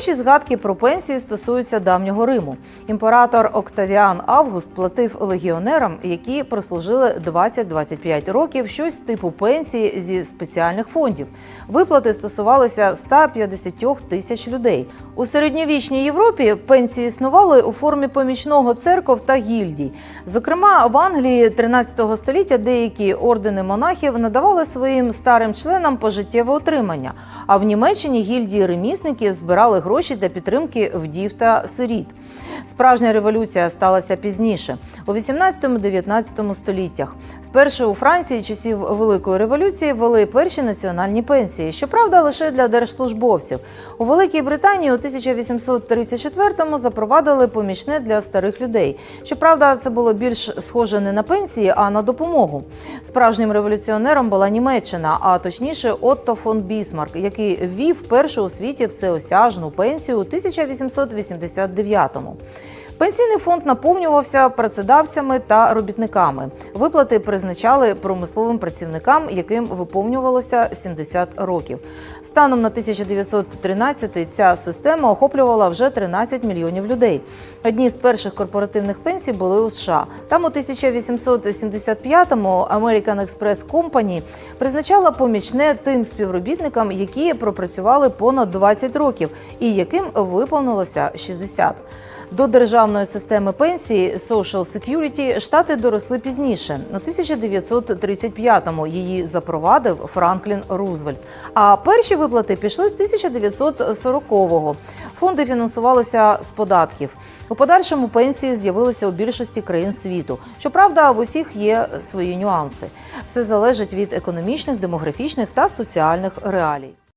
Перші згадки про пенсії стосуються давнього Риму. Імператор Октавіан Август платив легіонерам, які прослужили 20-25 років, щось типу пенсії зі спеціальних фондів. Виплати стосувалися 150 тисяч людей. У середньовічній Європі пенсії існували у формі помічного церков та гільдій. Зокрема, в Англії 13 століття деякі ордени монахів надавали своїм старим членам пожиттєве утримання. А в Німеччині гільдії ремісників збирали гроші для підтримки вдів та сиріт. Справжня революція сталася пізніше, у 18-19 століттях. Спершу у Франції часів Великої революції ввели перші національні пенсії, щоправда, лише для держслужбовців. У Великій Британії у 1834-му запровадили помічне для старих людей. Щоправда, це було більш схоже не на пенсії, а на допомогу. Справжнім революціонером була Німеччина, а точніше Отто фон Бісмарк, який ввів першу у світі всеосяжну пенсію у 1889-му. Пенсійний фонд наповнювався працедавцями та робітниками. Виплати призначали промисловим працівникам, яким виповнювалося 70 років. Станом на 1913 ця система охоплювала вже 13 мільйонів людей. Одні з перших корпоративних пенсій були у США. Там у 1875-му American Express Company призначала помічне тим співробітникам, які пропрацювали понад 20 років і яким виповнилося 60. До державної системи пенсії Social Security штати доросли пізніше. У 1935-му її запровадив Франклін Рузвельт. А перші виплати пішли з 1940-го. Фонди фінансувалися з податків. У подальшому пенсії з'явилися у більшості країн світу. Щоправда, в усіх є свої нюанси. Все залежить від економічних, демографічних та соціальних реалій.